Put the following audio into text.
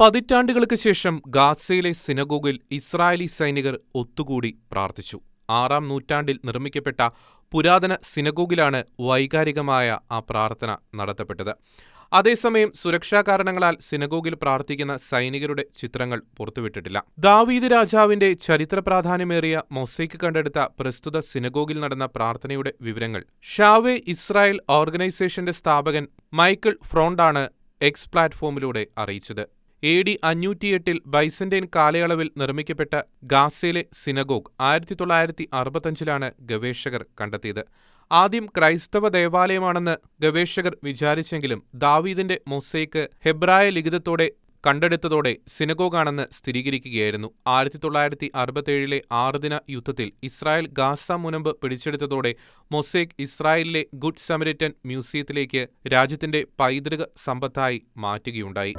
പതിറ്റാണ്ടുകൾക്ക് ശേഷം ഗാസയിലെ സിനഗോഗിൽ ഇസ്രായേലി സൈനികർ ഒത്തുകൂടി പ്രാർത്ഥിച്ചു. ആറാം നൂറ്റാണ്ടിൽ നിർമ്മിക്കപ്പെട്ട പുരാതന സിനഗോഗിലാണ് വൈകാരികമായ ആ പ്രാർത്ഥന നടത്തപ്പെട്ടത്. അതേസമയം സുരക്ഷാ കാരണങ്ങളാൽ സിനഗോഗിൽ പ്രാർത്ഥിക്കുന്ന സൈനികരുടെ ചിത്രങ്ങൾ പുറത്തുവിട്ടിട്ടില്ല. ദാവീദ് രാജാവിന്റെ ചരിത്ര പ്രാധാന്യമേറിയ മൊസൈക്ക് കണ്ടെടുത്ത പ്രസ്തുത സിനഗോഗിൽ നടന്ന പ്രാർത്ഥനയുടെ വിവരങ്ങൾ ഷാവേ ഇസ്രായേൽ ഓർഗനൈസേഷന്റെ സ്ഥാപകൻ മൈക്കിൾ ഫ്രോണ്ടാണ് എക്സ് പ്ലാറ്റ്ഫോമിലൂടെ അറിയിച്ചത്. എ ഡി അഞ്ഞൂറ്റിയെട്ടിൽ ബൈസന്റൈൻ കാലയളവിൽ നിർമ്മിക്കപ്പെട്ട ഗാസയിലെ സിനഗോഗ് ആയിരത്തി തൊള്ളായിരത്തി അറുപത്തഞ്ചിലാണ് ഗവേഷകർ കണ്ടെത്തിയത്. ആദ്യം ക്രൈസ്തവ ദേവാലയമാണെന്ന് ഗവേഷകർ വിചാരിച്ചെങ്കിലും ദാവീദിന്റെ മൊസൈക്ക് ഹെബ്രായ ലിഖിതത്തോടെ കണ്ടെടുത്തതോടെ സിനഗോഗാണെന്ന് സ്ഥിരീകരിക്കുകയായിരുന്നു. ആയിരത്തി തൊള്ളായിരത്തി അറുപത്തേഴിലെ ആറുദിന യുദ്ധത്തിൽ ഇസ്രായേൽ ഗാസ മുനമ്പ് പിടിച്ചെടുത്തതോടെ മൊസൈക്ക് ഇസ്രായേലിലെ ഗുഡ് സമരിറ്റൻ മ്യൂസിയത്തിലേക്ക് രാജ്യത്തിന്റെ പൈതൃക സമ്പത്തായി മാറ്റുകയുണ്ടായി.